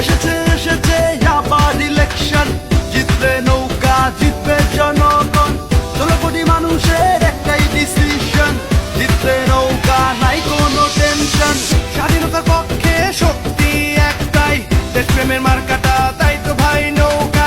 এসেছে এসেছে আবার ইলেকশন জিতবে নৌকা, জিতবে জনগণ। ষোলো মানুষের একটাই ডিসিশন জিতবে নৌকা, নাই কোনো টেনশন স্বাধীনতার পক্ষে শক্তি একটাই। দেশপ্রেমের মার্কাটা, তাই তো ভাই নৌকা।